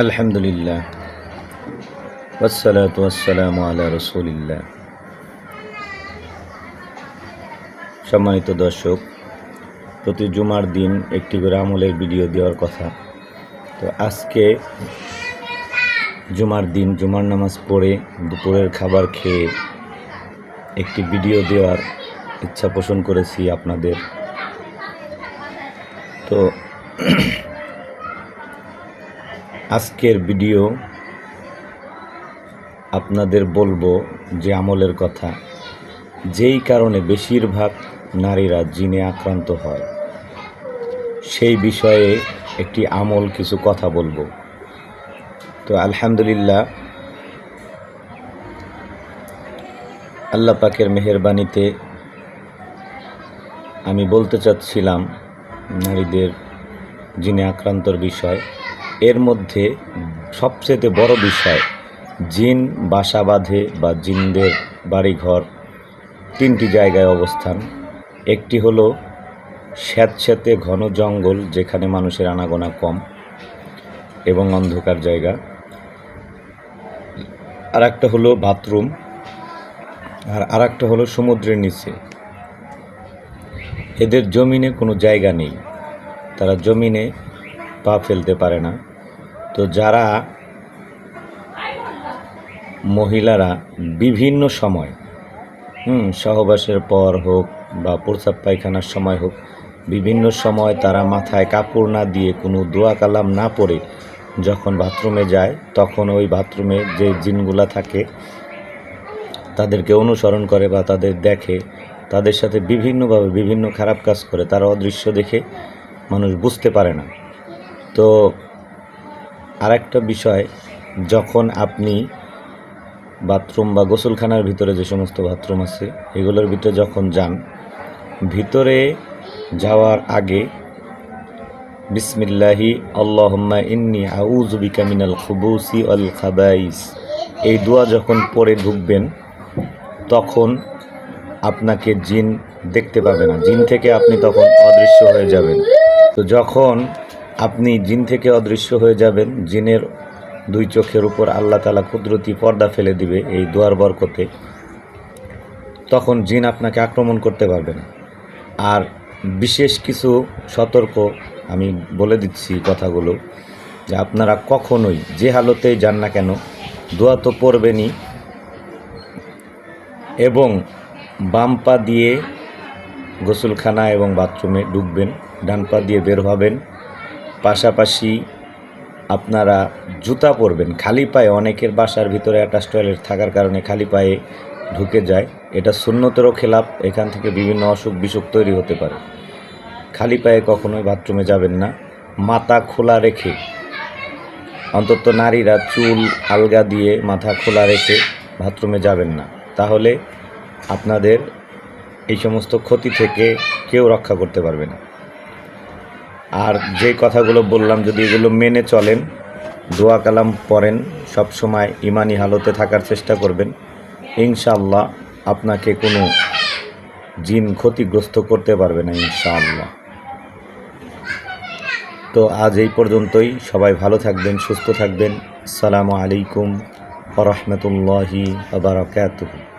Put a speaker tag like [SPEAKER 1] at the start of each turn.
[SPEAKER 1] আলহামদুলিল্লাহ। ওয়াসসালাতু ওয়াসসালামু আলা রসুলিল্লাহ। সম্মানিত দর্শক, প্রতি জুমার দিন একটি করে আমলের ভিডিও দেওয়ার কথা। তো আজকে জুমার দিন, জুমার নামাজ পড়ে দুপুরের খাবার খেয়ে একটি ভিডিও দেওয়ার ইচ্ছা পোষণ করেছি আপনাদের। তো আজকের ভিডিও আপনাদের বলব যে আমলের কথা। যেই কারণে বেশিরভাগ নারীরা জিনে আক্রান্ত হয়, সেই বিষয়ে একটি আমল কিছু কথা বলব। তো আলহামদুলিল্লাহ, আল্লাহ পাকের মেহেরবানিতে আমি বলতে চাচ্ছিলাম নারীদের জিনে আক্রান্তর বিষয়। এর মধ্যে সবচেয়ে বড় বিষয়, জিন বাসা বাঁধে বা জিনদের বাড়িঘর তিনটি জায়গায় অবস্থান। একটি হলো স্যাঁতস্যাঁতে ঘন জঙ্গল যেখানে মানুষের আনাগোনা কম এবং অন্ধকার জায়গা। আর একটা হলো বাথরুম আর আর একটা হলো সমুদ্রের নিচে। এদের জমিনে কোনো জায়গা নেই। তারা জমিনে পা ফেলতে পারে না। তো যারা মহিলারা বিভিন্ন সময়, হুম, সহবাসের পর হোক বা প্রস্রাব পায়খানার সময় হোক, বিভিন্ন সময় তারা মাথায় কাপড় না দিয়ে কোনো দোয়া কালাম না পরে যখন বাথরুমে যায়, তখন ওই বাথরুমে যে জিনগুলা থাকে, তাদেরকে অনুসরণ করে বা তাদের দেখে, তাদের সাথে বিভিন্নভাবে বিভিন্ন খারাপ কাজ করে, তারা অদৃশ্য দেখে মানুষ বুঝতে পারে না। তো আরেকটা বিষয়, যখন আপনি বাথরুম বা গোসলখানার ভিতরে যে সমস্ত বাথরুম আছে, এগুলোর ভিতরে যখন যান, ভিতরে যাওয়ার আগে বিসমিল্লাহি, আল্লাহম্মা ইন্নি আউজুবিকা মিনাল খুবুসি আল খাবাইস, এই দোয়া যখন পরে ঢুকবেন, তখন আপনাকে জিন দেখতে পাবে না। জিন থেকে আপনি তখন অদৃশ্য হয়ে যাবেন। তো যখন আপনি জিন থেকে অদৃশ্য হয়ে যাবেন। জিনের দুই চোখের উপর আল্লাহ তালা কুদরতি পর্দা ফেলে দিবে এই দুয়ার বরকতে। তখন জিন আপনাকে আক্রমণ করতে পারবে না। আর বিশেষ কিছু সতর্ক আমি বলে দিচ্ছি কথাগুলো, যে আপনারা কখনোই যে হালতেই যান না কেন, দোয়া তো পড়বেনই। এবং বাম পা দিয়ে গোসলখানা এবং বাথরুমে ঢুকবেন, ডান পা দিয়ে বের হবেন। পাশাপাশি আপনারা জুতা পরবেন। খালি পায়ে অনেকের বাসার ভিতরে অ্যাটাচ টয়লেট থাকার কারণে খালি পায়ে ঢুকে যায়। এটা শূন্যতেরও খেলাপ, এখান থেকে বিভিন্ন অসুখ বিসুখ তৈরি হতে পারে। খালি পায়ে কখনোই বাথরুমে যাবেন না। মাথা খোলা রেখে, অন্তত নারীরা চুল, আলগা দিয়ে মাথা খোলা রেখে বাথরুমে যাবেন না। তাহলে আপনাদের এই সমস্ত ক্ষতি থেকে কেউ রক্ষা করতে পারবে না। আর যে কথাগুলো বললাম, যদি এগুলো মেনে চলেন, দোয়া কালাম পড়েন, সব সময় ইমানি হালতে থাকার চেষ্টা করবেন, ইনশাআল্লাহ আপনাকে কোনো জিন ক্ষতিগ্রস্ত করতে পারবে না, ইনশাআল্লাহ। তো আজ এই পর্যন্তই, সবাই ভালো থাকবেন, সুস্থ থাকবেন। আসসালামু আলাইকুম রহমতুল্লাহি আবরকাতুহ